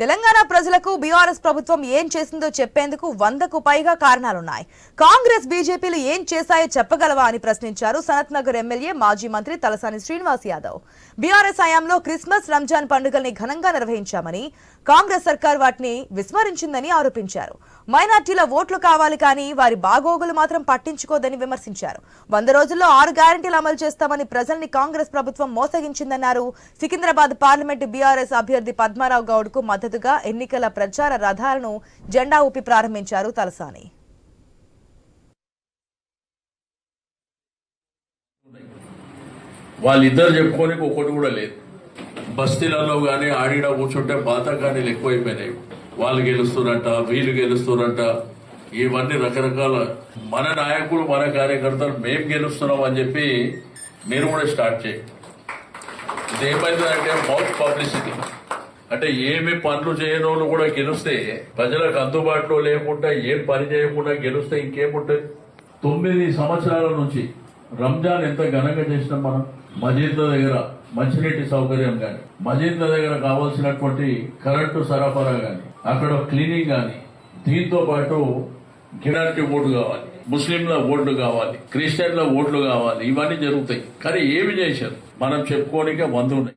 తెలంగాణ ప్రజలకు బీఆర్ఎస్ ప్రభుత్వం ఏం చేసిందో చెప్పేందుకు వందకు పైగా కారణాలున్నాయి. కాంగ్రెస్ బీజేపీలు ఏం చేశాయో చెప్పగలవా అని ప్రశ్నించారు సనత్ నగర్ ఎమ్మెల్యే మాజీ మంత్రి తలసాని శ్రీనివాస్ యాదవ్. బీఆర్ఎస్ హయాంలో క్రిస్మస్ రంజాన్ పండుగల్ని ఘనంగా నిర్వహించామని కాంగ్రెస్ సర్కార్ వాటిని విస్మరించిందని ఆరోపించారు. మైనార్టీల ఓట్లు కావాలి కానీ వారి బాగోగులు మాత్రం పట్టించుకోదని విమర్శించారు. వంద రోజుల్లో ఆరు గ్యారంటీలు అమలు చేస్తామని ప్రజల్ని కాంగ్రెస్ ప్రభుత్వం మోసగించిందన్నారు సికింద్రాబాద్ పార్లమెంటు బీఆర్ఎస్ అభ్యర్థి పద్మారావు గౌడ్కు మద్దతుగా ఎన్నికల ప్రచార రథాలను జెండా ఊపి ప్రారంభించారు తలసాని. వాళ్ళిద్దరు చెప్పుకోనికి ఒకటి కూడా లేదు. బస్తీలలో కానీ ఆడిడ కూర్చుంటే పాత కానీ ఎక్కువైపోయినాయి. వాళ్ళు గెలుస్తున్నట్ట వీళ్ళు గెలుస్తున్నట్ట ఇవన్నీ రకరకాల మన నాయకులు మన కార్యకర్తలు మేము గెలుస్తున్నాం అని చెప్పి మీరు కూడా స్టార్ట్ చేయి. ఇది ఏమైందంటే మౌత్ పబ్లిసిటీ. అంటే ఏమి పనులు చేయని కూడా గెలిస్తే ప్రజలకు అందుబాటులో లేకుండా ఏం పని చేయకుండా గెలిస్తే ఇంకేముంటుంది? తొమ్మిది సంవత్సరాల నుంచి రంజాన్ ఎంత ఘనంగా చేసినాం మనం? మజీద్ల దగ్గర మంచినీటి సౌకర్యం కానీ మజీద్ల దగ్గర కావాల్సినటువంటి కరెంటు సరఫరా కానీ అక్కడ క్లీనింగ్ కానీ దీంతో పాటు గిరానికి ఓటు కావాలి ముస్లింల ఓట్లు కావాలి క్రిస్టియన్ల ఓట్లు కావాలి ఇవన్నీ జరుగుతాయి. కానీ ఏమి చేశారు? మనం చెప్పుకోనికే వంద ఉన్నాయి.